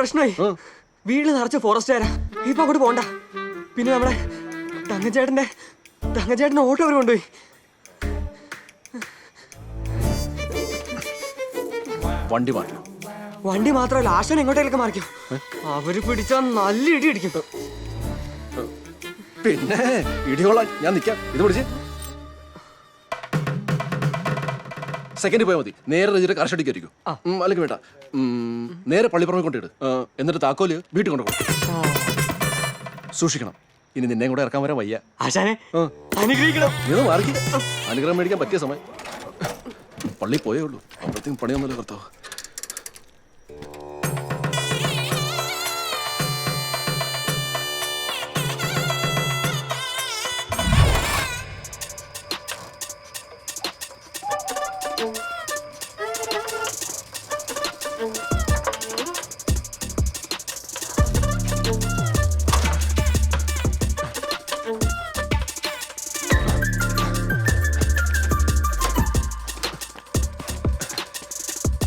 പ്രശ്നമായി. വീട് വീട്ടിൽ ഫോറസ്റ്റ് ഫോറസ്റ്റുകാരാ ഇപ്പൊ അങ്ങോട്ട് പോണ്ട. പിന്നെ നമ്മുടെ തങ്കച്ചേട്ടന്റെ തങ്കച്ചേട്ടന്റെ ഓട്ടോ അവർ കൊണ്ടുപോയി. വണ്ടി മാറ്റണം. വണ്ടി മാത്രമല്ല ആശാൻ എങ്ങോട്ടേലൊക്കെ മാറിക്കും. അവർ പിടിച്ചാൽ നല്ല ഇടി ഇടിക്കും പിന്നെ ഇടികൊള്ളാൻ ഞാൻ നിക്കാം. ഇത് പിടിച്ച്. സെക്കൻഡ് പോയാൽ മതി. നേരെ രജിയുടെ കർഷടിക്ക് ആയിരിക്കും അല്ലെങ്കിൽ വേണ്ട. ഉം, നേരെ പള്ളിപ്പുറമെ കൊണ്ടിട്ട് എന്നിട്ട് താക്കോൽ വീട്ടിൽ കൊണ്ടുപോകും സൂക്ഷിക്കണം. ഇനി നിന്നെയും കൂടെ ഇറക്കാൻ വരാൻ വയ്യ. ആശാനെ ആ. അനുഗ്രഹിക്കണം. ഇത് മാറി അനുഗ്രഹം മേടിക്കാൻ പറ്റിയ സമയം. പള്ളി പോയേ ഉള്ളൂ. അപ്പോഴത്തേക്കും പണിയൊന്നുമില്ല കർത്താവ്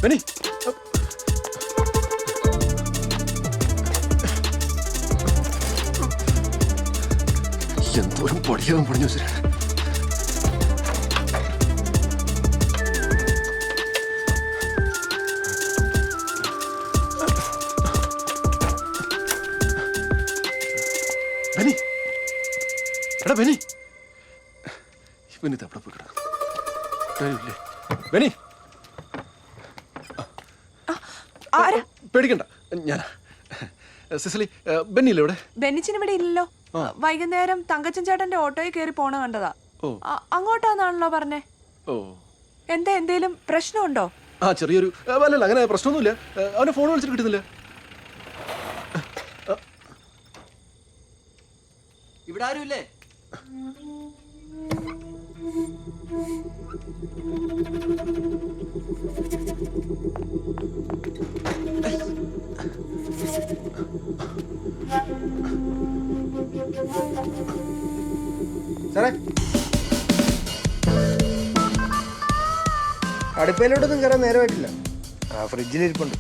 ബെനി എന്തോരം പൊടിയാവും പൊടിഞ്ഞു വെച്ചിട്ട് ബെനി എടാ ബെനി ഇവനിത് എവിടെ പോയി കിടക്കും ഇല്ലേ ബെനി ആരാ? പേടിക്കണ്ട. ഞാൻ സിസിലി ബെന്നിയില്ലേ ഇവിടെ? ബെന്നിച്ചിന് ഇവിടെ ഇല്ലല്ലോ. വൈകുന്നേരം തങ്കച്ചൻ ചേട്ടന്റെ ഓട്ടോയിൽ കയറി പോണ കണ്ടതാ. അങ്ങോട്ടാന്നാണല്ലോ പറഞ്ഞേ. ഓ. എന്താ എന്തേലും പ്രശ്നമുണ്ടോ? ആ ചെറിയൊരു അല്ലല്ല അങ്ങനെ പ്രശ്നമൊന്നുമില്ല. അവനെ ഫോൺ വിളിച്ചിട്ട് കിട്ടുന്നില്ല. ഇവിടെ ആരുമില്ലേ? അടുപ്പയിലോട്ടൊന്നും കയറാൻ നേരമായിട്ടില്ല. ആ ഫ്രിഡ്ജിലിരിപ്പുണ്ട്.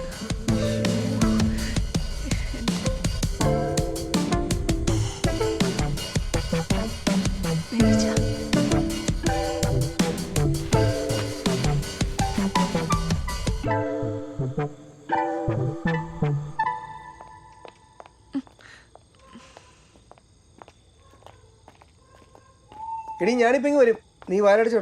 ഞാനിപ്പോ ഇങ്ങ് വരും. നീ വാരടിച്ചു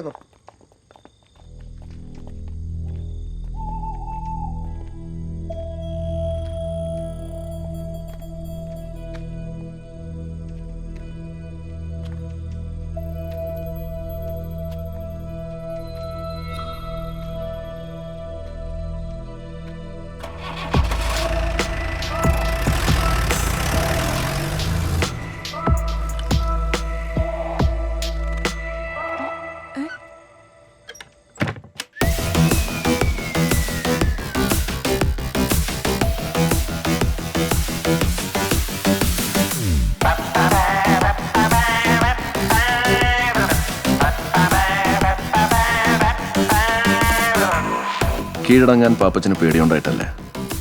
കീഴടങ്ങാൻ പാപ്പച്ചന് പേടിയുണ്ടായിട്ടല്ലേ?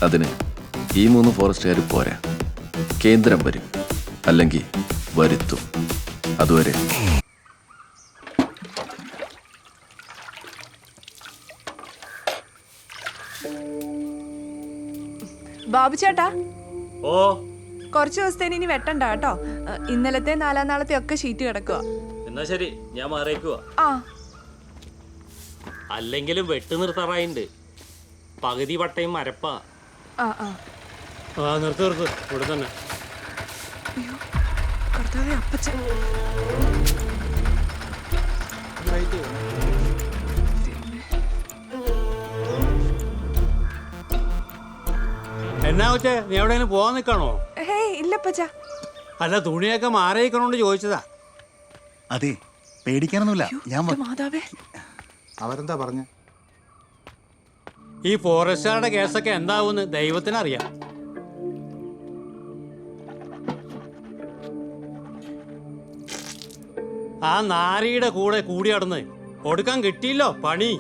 അതിന് ഈ മൂന്ന് ഫോറസ്റ്റുകാർ പോരാ. കേന്ദ്രം വരും. അല്ലെങ്കിൽ വരുത്തും. അതുവരെ. ബാബു ചേട്ടാ ഓ. കുറച്ച് ദിവസത്തേന് ഇനി വെട്ടണ്ട കേട്ടോ. ഇന്നലത്തെ നാലാം നാളത്തെ ഒക്കെ ഷീറ്റ് കിടക്കുക എന്നാ ശരി ഞാൻ മാറിയേക്കുവാ. ആ. അല്ലെങ്കിലും വെട്ടു നിർത്താറായിണ്ട്. പകുതി പട്ടയും മരപ്പാ ആ നിർത്ത് നിർത്ത്. ഇവിടെ തന്നെ. എന്നാ വെച്ചേ നീ എവിടെയെങ്കിലും പോവാൻ നിൽക്കണോ? ഹേയ് ഇല്ലപ്പച്ച അല്ല തുണിയൊക്കെ മാറിയിക്കണോണ്ട് ചോദിച്ചതാ. അതെ പേടിക്കാനൊന്നുമില്ല. ഞാൻ മാതാവേ. അവരെന്താ പറഞ്ഞ? ഈ ഫോറസ്റ്റുകാരുടെ കേസൊക്കെ എന്താവുമെന്ന് ദൈവത്തിനറിയാം. ആ നാരിയുടെ കൂടെ കൂടി അടന്ന് കൊടുക്കാൻ കിട്ടിയില്ലോ പണി.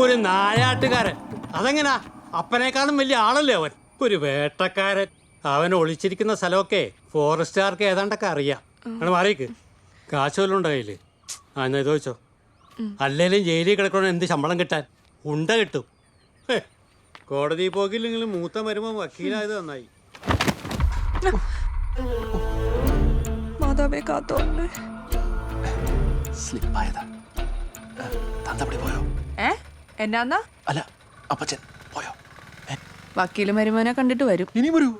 ഒരു നായാട്ടുകാരൻ. അതെങ്ങനാ? അപ്പനേക്കാളും വലിയ ആളല്ലേ അവൻ? ഒരു വേട്ടക്കാരൻ. അവൻ ഒളിച്ചിരിക്കുന്ന സ്ഥലമൊക്കെ ഫോറസ്റ്റുകാർക്ക് ഏതാണ്ടൊക്കെ അറിയാം. അങ്ങനെ മാറിയേക്ക്. കാശ് വല്ലതും ഉണ്ടോ ആ എന്നാ ഇത് വെച്ചോ അല്ലേലും ജയിലിൽ കിടക്കണോ എന്ത് ശമ്പളം കിട്ടാൻ? ഉണ്ട കിട്ടും. കോടതി പോകില്ലെങ്കിലും മൂത്ത വരുമ്പോൾ വക്കീലായത് നന്നായി. മാതാവേ കാത്തോണ്ട് സ്ലിപ്പായതാ. തന്തപ്പടി പോയോ? ഏ എന്നാന്നാ? അല്ല അപ്പച്ചൻ പോയോ? വക്കീൽ മരുമോനെ കണ്ടിട്ട് വരും. ഇനി വരൂ.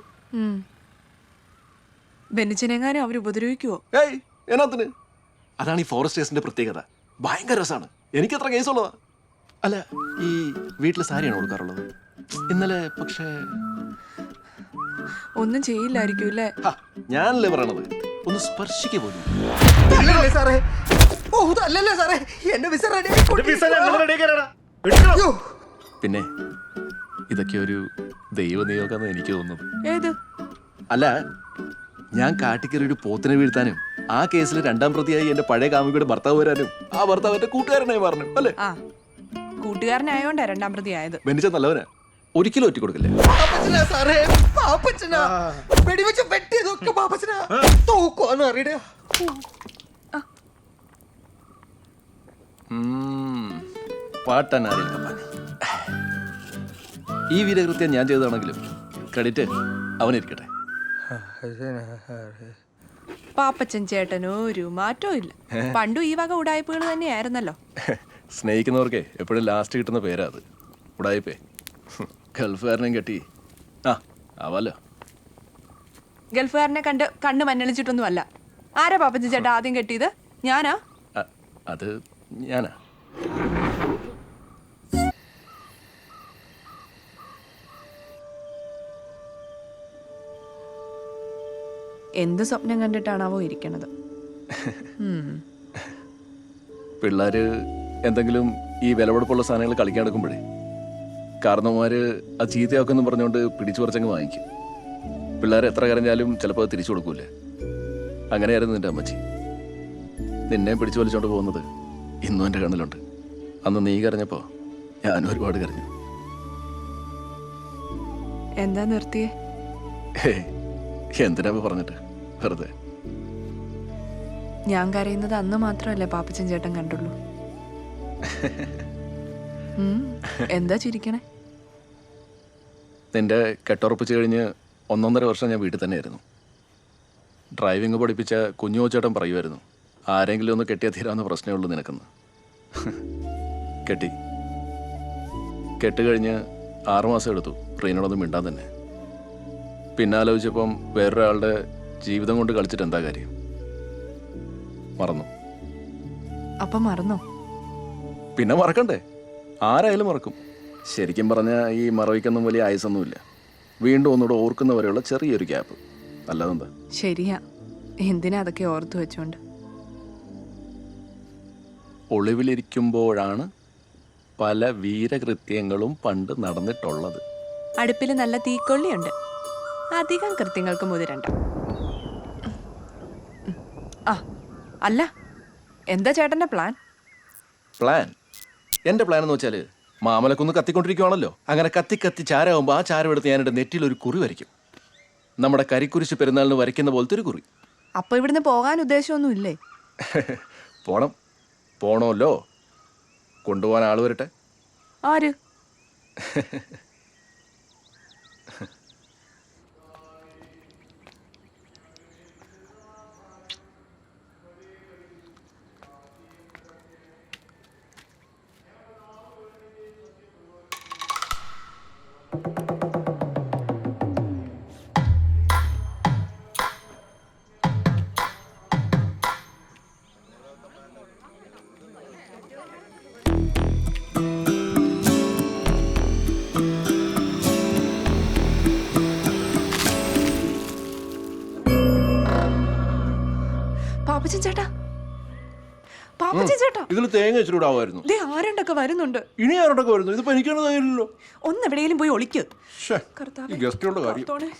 ബെന്നിച്ചനെങ്ങാനും അവർ ഉപദ്രവിക്കുവോ? ഏയ് എന്നാത്തിന്? അതാണ് ഈ ഫോറസ്റ്റേഴ്സിന്റെ പ്രത്യേകത. ഭയങ്കര രസമാണ്. എനിക്ക് എത്ര കേസുള്ളതാ. അല്ല ഈ വീട്ടിൽ സാരിയാണ് കൊടുക്കാറുള്ളത്? ഇന്നലെ പക്ഷേ ഒന്നും ചെയ്യില്ലായിരിക്കും അല്ലേ? ഞാനല്ലേ പറയണത്? ഒന്ന് സ്പർശിക്ക പോലും. അല്ലല്ലേ സാറേ. ഓ അല്ലല്ലേ സാറേ. എന്റെ വിസ റെഡി പിന്നെ ഇതൊക്കെ ഒരു ദൈവനിയോഗമെന്ന് എനിക്ക് തോന്നുന്നു ഏത്? അല്ല ഞാൻ കാട്ടിക്കറി ഒരു പോത്തിനെ വീഴ്ത്താനും ആ കേസിൽ രണ്ടാം പ്രതിയായി എന്റെ പഴയ കാമുകിയുടെ ഭർത്താവ് വരാനും ആ ഭർത്താവ് എന്റെ കൂട്ടുകാരനായി പറഞ്ഞു അല്ലേ? ആ. കൂട്ടുകാരനായോണ്ടാ രണ്ടാം പ്രതി ആയത്. ബെന്നിച്ച നല്ലവനാ. ഒരിക്കലും ഒറ്റ കൊടുക്കില്ല? പാപ്പച്ചനാ സാറേ പാപ്പച്ചനാ. വെടിവെച്ച് വെട്ടിയതൊക്കെ പാപ്പച്ചനാ. തോക്കുവാന്ന് അറിയട പാട്ടനാരിൽ കപ്പാൻ ഈ വീരകൃത്യം ഞാൻ ചെയ്തതാണെങ്കിലും ക്രെഡിറ്റ് അവനിരിക്കട്ടെ. പാപ്പച്ചൻ ചേട്ടനോ ഒരു മാറ്റവും ഇല്ല. പണ്ടും ഈ വക ഉടായ്പകൾ തന്നെയായിരുന്നല്ലോ. സ്നേഹിക്കുന്നവർക്ക് എപ്പോഴും ലാസ്റ്റ് കിട്ടുന്ന പേരാ അത്. ഉടായിപ്പേ. ഗൾഫുകാരനെയും കെട്ടി. ആ ആവാലോ. ഗൾഫുകാരനെ കണ്ട് കണ്ണ് മഞ്ഞളിച്ചിട്ടൊന്നും അല്ല ആരാ പാപ്പജി ചേട്ടാ ആദ്യം കെട്ടിയത്? ഞാനാ? അത് ഞാനാ. എന്ത് സ്വപ്നം കണ്ടിട്ടാണാവോ ഇരിക്കണത്. പിള്ളേര് എന്തെങ്കിലും ഈ വിലപിടിപ്പുള്ള സാധനങ്ങൾ കളിക്കാൻ എടുക്കുമ്പോഴേ കാരണവന്മാര് അത് ചീത്തയാക്കുമെന്ന് പറഞ്ഞുകൊണ്ട് പിടിച്ചു കുറച്ചങ്ങ് വാങ്ങിക്കും. പിള്ളേർ എത്ര കരഞ്ഞാലും ചിലപ്പോൾ അത് തിരിച്ചു കൊടുക്കൂലേ. അങ്ങനെയായിരുന്നു നിന്റെ അമ്മച്ചി. നിന്നെ പിടിച്ചു വലിച്ചോണ്ട് പോകുന്നത് ഇന്നും എന്റെ കണ്ണിലുണ്ട്. അന്ന് നീ കരഞ്ഞപ്പോൾ ഞാനും ഒരുപാട് കരഞ്ഞു. എന്താ നിർത്തിയേ? ഹേ എന്തിനാ പറഞ്ഞിട്ട്? വെറുതെ. ഞാൻ കരയുന്നത് അന്ന് മാത്രമല്ലേ പാപ്പച്ചൻ ചേട്ടൻ കണ്ടുള്ളൂ. എന്താ ചിരിക്കണേ? നിന്റെ കെട്ടുറപ്പിച്ച് കഴിഞ്ഞ് ഒന്നൊന്നര വർഷം ഞാൻ വീട്ടിൽ തന്നെയായിരുന്നു. ഡ്രൈവിംഗ് പഠിപ്പിച്ച കുഞ്ഞു ചേട്ടൻ പറയുമായിരുന്നു ആരെങ്കിലും ഒന്ന് കെട്ടിയാൽ തീരാവുന്ന പ്രശ്നമേ ഉള്ളൂ നിനക്കെന്ന്. കെട്ടി. കെട്ട് കഴിഞ്ഞ് ആറുമാസം എടുത്തു ട്രെയിനോടൊന്നും മിണ്ടാൻ തന്നെ. പിന്നെ ആലോചിച്ചപ്പം വേറൊരാളുടെ ജീവിതം കൊണ്ട് കളിച്ചിട്ട് എന്താ കാര്യം? മറന്നു. അപ്പം മറന്നോ? പിന്നെ മറക്കണ്ടേ? ആരായാലും മറക്കും. ശരിക്കും പറഞ്ഞാൽ ഈ മറവിക്കൊന്നും വലിയ ആയുസൊന്നുമില്ല. വീണ്ടും ഒന്നുകൂടെ ഓർക്കുന്നവരെയുള്ള ചെറിയൊരു ഗ്യാപ്പ്. അല്ലാതെന്താ? ശരിയാ. എന്തിനാ അതൊക്കെ ഓർത്തു വെച്ചോണ്ട്? ഒളിവിലിരിക്കുമ്പോഴാണ് പല വീരകൃത്യങ്ങളും പണ്ട് നടന്നിട്ടുള്ളത്. അടുപ്പിൽ നല്ല തീക്കൊള്ളിയുണ്ട്. അധികം കൃത്യങ്ങൾക്ക് മുതിരണ്ട ആ അല്ല. എന്താ ചേട്ടന്റെ പ്ലാൻ? പ്ലാൻ? എന്റെ പ്ലാൻ എന്ന് വെച്ചാൽ മാമലക്കുന്ന് കത്തിക്കൊണ്ടിരിക്കുവാണല്ലോ. അങ്ങനെ കത്തി കത്തി ചാരമാകുമ്പോൾ ആ ചാരം എടുത്ത് ഞാൻ എന്റെ നെറ്റിൽ ഒരു കുറി വരയ്ക്കും. നമ്മുടെ കരിക്കുരിശ് പെരുന്നാളിന് വരയ്ക്കുന്ന പോലത്തെ ഒരു കുറി. അപ്പൊ ഇവിടുന്ന് പോകാൻ ഉദ്ദേശമൊന്നും ഇല്ലേ? പോണം. പോണമല്ലോ. കൊണ്ടുപോകാൻ ആൾ വരട്ടെ. ആര്? പാപ്പച്ചൻ ചേട്ടാ. ഇതിൽ തേങ്ങ വെച്ചിട്ടാവുമായിരുന്നു ദേ ആരണ്ടൊക്കെ വരുന്നുണ്ട്. ഇനി ആരോടൊക്കെ വരുന്നു? ഇതിപ്പോ എനിക്കാണ് തയ്യലല്ലോ ഒന്ന് എവിടെയെങ്കിലും പോയി ഒളിക്ക്. കർത്താവേ. ഗസ്റ്റുകളുടെ കാര്യം. കാത്തോണേ.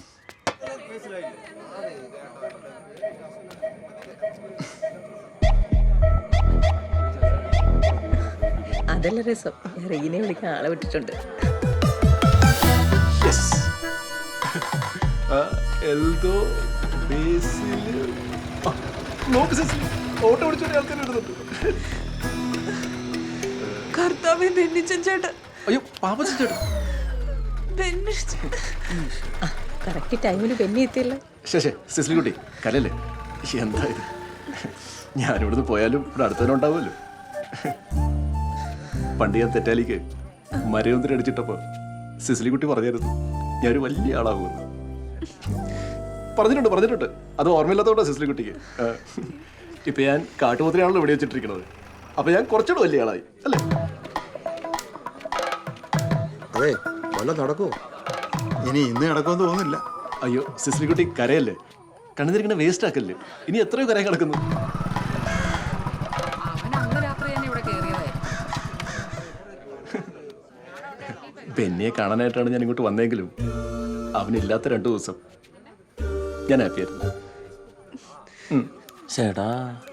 അതല്ല രസം. ഞാൻ റീനെ വിളിക്കാൻ ആളെ വിട്ടിട്ടുണ്ട്. ആ, എൽദോ ബേസിൽ ആ, നോക്ക് സിസിലി ഓട്ടോ ഓടിച്ചോണ്ട് ആൾക്കാർ ഇടുന്നുണ്ട്. കർത്താവെ ബെന്നിച്ചൻ ചേട്ടൻ. അയ്യോ പാപ്പച്ചൻ ചേട്ടാ ബെന്നിച്ചൻ കറക്റ്റ് ടൈമിന് ബെന്നി എത്തിയല്ലോ. ശേ സിസിലി കുട്ടി കലല്ലേ എന്താ ഇത്? ഞാനിവിടുന്ന് പോയാലും ഇവിടെ അടുത്തന്നെ ഉണ്ടാവുമല്ലോ. പണ്ട് ഞാൻ തെറ്റാലിക്ക് മരയൊന്നിന് അടിച്ചിട്ടപ്പോ സിസിലി കുട്ടി പറഞ്ഞായിരുന്നു ഞാനൊരു വലിയ ആളാകുമെന്ന്. പറഞ്ഞിട്ടുണ്ട് പറഞ്ഞിട്ടുണ്ട്. അത് ഓർമ്മയില്ലാത്തോണ്ടാ സിസിലി കുട്ടിക്ക് ഇപ്പൊ ഞാൻ കാട്ടുപോത്തിനാണല്ലോ ഇവിടെ വെച്ചിട്ടിരിക്കുന്നത്. അപ്പൊ ഞാൻ കുറച്ചുകൂടെ വലിയ ആളായി അല്ലേ? അതെ വല്ല നടക്കോ ഇനി ഇന്ന് നടക്കുമെന്ന് തോന്നുന്നില്ല. അയ്യോ സിസിലി കുട്ടി കരയല്ലേ? കണ്ണുതിരിക്കണ വേസ്റ്റ് ആക്കല്ലേ? ഇനി എത്രയോ കരയാൻ കിടക്കുന്നു ബെന്നിയെ കാണാനായിട്ടാണ് ഞാൻ ഇങ്ങോട്ട് വന്നെങ്കിലും അവനില്ലാത്ത രണ്ടു ദിവസം ഞാൻ ഹാപ്പിയായിരുന്നു. ചേട്ടാ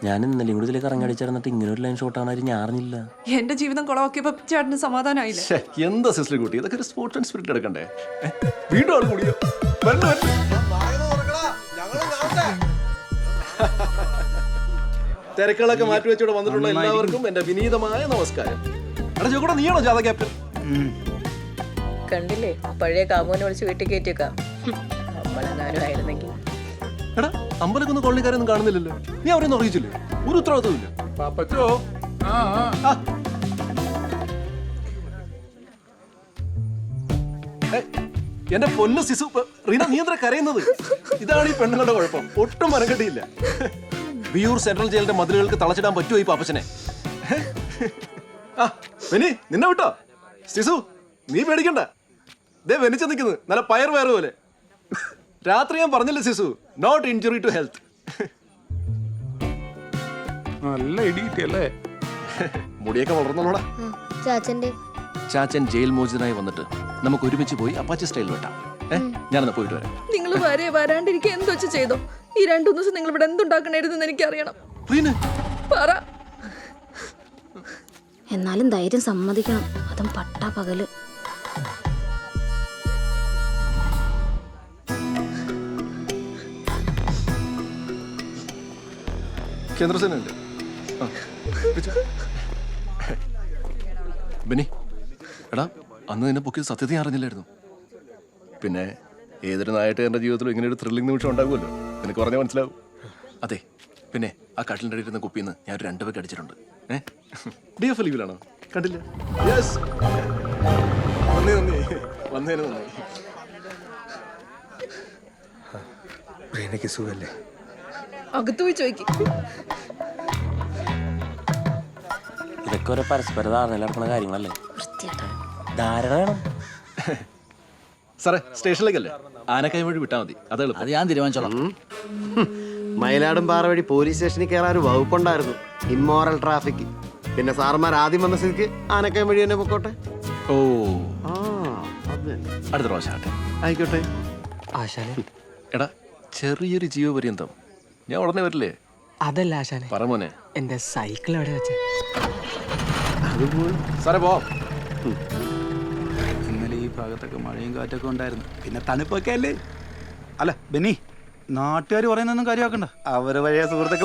ഞാൻ ഇന്നലെയും കൂടി ഇതിലേക്ക് ഇറങ്ങി അടിച്ചിരുന്നിട്ട് ഇങ്ങനെ ഒരു ലൈൻ ഷോട്ടാണ് ഞാൻ അറിഞ്ഞില്ല എന്റെ ജീവിതം കുളവാക്കിയപ്പോ ചേട്ടന് സമാധാനമായില്ല? ശ്ശേ, എന്താ സിസ്റ്റർ കുട്ടി? ഇതൊക്കെ ഒരു സ്പോർട്സ് ആൻഡ് സ്പിരിറ്റ് എടുക്കണ്ടേ? ഏ? വീണ്ടും ആൾ കൂടിയോ? വരണം, വരണം. തിരക്കുകളൊക്കെ മാറ്റി വെച്ചോടെ വന്നിട്ടുള്ള എല്ലാവർക്കും എന്റെ വിനീതമായ നമസ്കാരം. എടാ ചോക്കൂടെ നീയാണോ ജാഥ ക്യാപ്റ്റൻ കണ്ടില്ലേ? പഴയ കാമോനെ വിളിച്ച് വീട്ടിൽ കയറ്റിയേക്കാം. നമ്മളെങ്ങാനും ആയിരുന്നെങ്കിൽ. എടാ അമ്പലക്കൊന്നും കൊള്ളിക്കാരൊന്നും കാണുന്നില്ലല്ലോ. നീ അവരെയൊന്നും അറിയിച്ചില്ലേ? ഒരു ഉത്തരവാദിത്തമില്ല പാപ്പച്ചോ? ആ. ആ. എന്റെ പൊന്ന സിസു റീന നീ എന്താ കരയുന്നത്? ഇതാണ് ഈ പെണ്ണുങ്ങളുടെ കുഴപ്പം. ഒട്ടും മനക്കെട്ടിയില്ല വിയൂർ സെൻട്രൽ ജയിലിന്റെ മതിലുകൾക്ക് തളച്ചിടാൻ പറ്റുമോ ഈ പാപ്പച്ചനെ? ആ വെനി നിന്നെ വിട്ടോ? സിസു നീ പേടിക്കണ്ട. ദേ വെനിച്ച നിൽക്കുന്നത് നല്ല പയർ വയറ് പോലെ. രാത്രി ഞാൻ പറഞ്ഞില്ലേ സിസു? നോട്ട് ഇഞ്ചുറി ടു ഹെൽത്ത് നല്ല ഇടി കിട്ടിയല്ലേ മുടിയൊക്കെ വളർന്നോളാ ചാച്ചന്റെ ചാച്ചൻ ജയിൽ മോചിതനായി വന്നിട്ട് നമുക്ക് ഒരുമിച്ച് പോയി അപ്പാച്ചി സ്റ്റൈൽ വെട്ടാം. ഞാനൊന്ന് പോയിട്ട് വരാം. നിങ്ങൾ വരെ വരാണ്ടിരിക്കുക എന്തോ വെച്ച് ചെയ്തോ? ഈ രണ്ടു ദിവസം നിങ്ങൾ ഇവിടെ എന്തുണ്ടാക്കണായിരുന്നു എനിക്ക് അറിയണം റീന പറ. എന്നാലും ധൈര്യം സമ്മതിക്കണം. അതും പട്ടാ പകൽ. പിടിച്ചോ. ബെന്നി എടാ അന്ന് നിന്നെ പൊക്കിയത് സത്യത ഞാൻ അറിഞ്ഞില്ലായിരുന്നു. പിന്നെ ഏതൊരു നായിട്ട് എന്റെ ജീവിതത്തിലും ഇങ്ങനെ ഒരു ത്രില്ലിംഗ് നിമിഷം ഉണ്ടാകുമല്ലോ? നിനക്ക് പറഞ്ഞാൽ മനസ്സിലാവും. അതെ പിന്നെ ആ കട്ടിലിന്റെ അടിയിരുന്ന കുപ്പിന്ന് ഞാൻ ഒരു രണ്ട് പേക്ക് അടിച്ചിട്ടുണ്ട്. ഏ? ഡി എഫ് കണ്ടില്ല. യെസ് നന്ദി നന്ദി വന്നതിന് നന്ദി റീനയ്ക്ക് സുഖല്ലേ? അകത്ത് പോയി ചോദിക്കും. ഇതൊക്കെ ഒരു പരസ്പര ധാരണ നടക്കുന്ന കാര്യങ്ങളല്ലേ? ധാരണ വേണം. സാറേ സ്റ്റേഷനിലേക്കല്ലേ? ആനക്കൈ വഴി വിട്ടാൽ മതി. അത് എളുപ്പം. അത് ഞാൻ തീരുമാനിച്ചോളാം. മയിലാടും പാറ വഴി പോലീസ് സ്റ്റേഷനിൽ കയറാൻ ഒരു വകുപ്പുണ്ടായിരുന്നു. ഇമ്മോറൽ ട്രാഫിക് പിന്നെ സാറുമാർ ആദ്യം വന്ന സ്ഥിതിക്ക് ആനക്കയം വഴി തന്നെ പൊക്കോട്ടെ? ഓ. ആ അത് തന്നെ. അടുത്ത പ്രാവശ്യം ആട്ടെ ആയിക്കോട്ടെ. ആശാലെ എടാ ചെറിയൊരു ജീവപര്യന്തം. ഞാൻ ഉടനെ വരില്ലേ? അതല്ല ആശാനെ. പറമോനെ എന്റെ സൈക്കിൾ അവിടെ വെച്ച്. സാറേ പോ. ഇന്നലെ ഈ ഭാഗത്തൊക്കെ മഴയും കാറ്റൊക്കെ ഉണ്ടായിരുന്നു. പിന്നെ തണുപ്പൊക്കെ അല്ലേ? അല്ല ബെന്നി നാട്ടുകാർ പറയുന്നൊന്നും കാര്യമാക്കണ്ട. അവർ വഴിയ സുഹൃത്തുക്കൾ